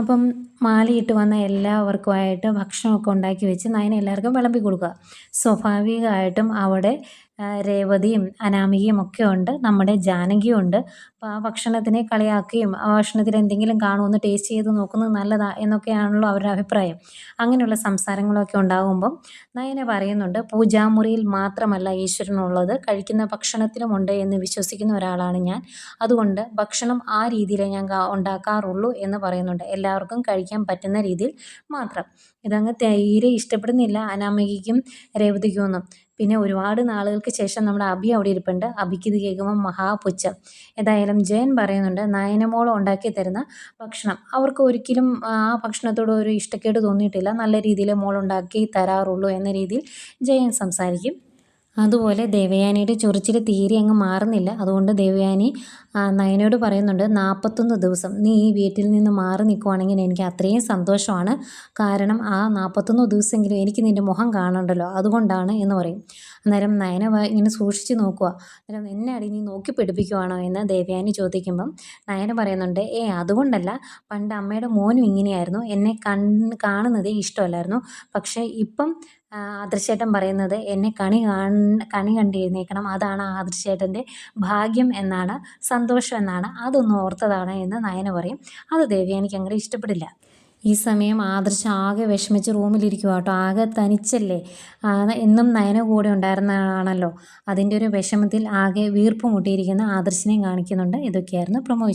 അപ്പം മാലയിട്ട് വന്ന എല്ലാവർക്കുമായിട്ട് ഭക്ഷണമൊക്കെ ഉണ്ടാക്കി വെച്ച് നയന എല്ലാവർക്കും വിളമ്പി കൊടുക്കുക. സ്വാഭാവികമായിട്ടും അവിടെ രേവതിയും അനാമികയും ഒക്കെ ഉണ്ട് നമ്മുടെ ജാനകിയും ഉണ്ട്. അപ്പോൾ ആ ഭക്ഷണത്തിനെ കളിയാക്കുകയും ആ ഭക്ഷണത്തിൽ എന്തെങ്കിലും കാണുമെന്ന് ടേസ്റ്റ് ചെയ്ത് നോക്കുന്നത് നല്ലതാ എന്നൊക്കെയാണല്ലോ അവരുടെ അഭിപ്രായം. അങ്ങനെയുള്ള സംസാരങ്ങളൊക്കെ ഉണ്ടാകുമ്പം നയന പറയുന്നുണ്ട് പൂജാമുറിയിൽ മാത്രമല്ല ഈശ്വരനുള്ളത്. കഴിക്കുന്ന ഭക്ഷണത്തിലുമുണ്ട് എന്ന് വിശ്വസിക്കുന്ന ഒരാളാണ് ഞാൻ. അതുകൊണ്ട് ഭക്ഷണം ആ രീതിയിലേ ഞാൻ ഉണ്ടാക്കാറുള്ളൂ എന്ന് പറയുന്നുണ്ട്. എല്ലാവർക്കും കഴിക്കാൻ പറ്റുന്ന രീതിയിൽ മാത്രം. ഇതങ്ങ് തീരെ ഇഷ്ടപ്പെടുന്നില്ല. അനാമികയ്ക്കും രേവതിക്കും ഒന്നും. പിന്നെ ഒരുപാട് നാളുകൾക്ക് ശേഷം നമ്മുടെ അബി അവിടെ ഇരിപ്പുണ്ട്. അബിക്ക് ഇത് കേൾക്കുമ്പോൾ മഹാപുച്ഛം. ഏതായാലും ജയൻ പറയുന്നുണ്ട് നയനമോൾ ഉണ്ടാക്കി തരുന്ന ഭക്ഷണം. അവർക്ക് ഒരിക്കലും ആ ഭക്ഷണത്തോട് ഒരു ഇഷ്ടക്കേട് തോന്നിയിട്ടില്ല. നല്ല രീതിയിൽ മോൾ ഉണ്ടാക്കി തരാറുള്ളൂ എന്ന രീതിയിൽ ജയൻ സംസാരിക്കും. അതുപോലെ ദേവയാനിയുടെ ചൊറിച്ചിൽ തീരെ അങ്ങ് മാറുന്നില്ല. അതുകൊണ്ട് ദേവയാനി നയനോട് പറയുന്നുണ്ട് നാൽപ്പത്തൊന്ന് ദിവസം നീ ഈ വീട്ടിൽ നിന്ന് മാറി നിൽക്കുവാണെങ്കിൽ എനിക്ക് അത്രയും സന്തോഷമാണ്. കാരണം ആ നാൽപ്പത്തൊന്ന് ദിവസമെങ്കിലും എനിക്ക് നിന്റെ മുഖം കാണണ്ടല്ലോ. അതുകൊണ്ടാണ് എന്ന് പറയും. അന്നേരം നയന ഇങ്ങനെ സൂക്ഷിച്ച് നോക്കുക അന്നേരം എന്നെ അടി നീ നോക്കി പിടിപ്പിക്കുവാണോ എന്ന് ദേവയാനി ചോദിക്കുമ്പം നയന പറയുന്നുണ്ട് ഏ അതുകൊണ്ടല്ല. പണ്ട് അമ്മയുടെ മോനും ഇങ്ങനെയായിരുന്നു. എന്നെ കണ് കാണുന്നതേ ഇഷ്ടമല്ലായിരുന്നു. പക്ഷേ ഇപ്പം ആദർശേട്ടൻ പറയുന്നത് എന്നെ കണി കണി കണ്ടിരുന്നേക്കണം. അതാണ് ആദർശേട്ടന്റെ ഭാഗ്യം എന്നാണ് സന്തോഷം എന്നാണ്. അതൊന്നും ഓർത്തതാണ് എന്ന് നയന പറയും. അത് ദേവയാനിക്ക് അങ്ങനെ ഇഷ്ടപ്പെടില്ല. ഈ സമയം ആദർശ ആകെ വിഷമിച്ച് റൂമിലിരിക്കുക കേട്ടോ. ആകെ തനിച്ചല്ലേ? എന്നും നയന കൂടെ ഉണ്ടായിരുന്നതാണല്ലോ. അതിന്റെ ഒരു വിഷമത്തിൽ ആകെ വീർപ്പ് മുട്ടിയിരിക്കുന്ന ആദർശിനെ കാണിക്കുന്നുണ്ട്. ഇതൊക്കെയായിരുന്നു പ്രൊമോ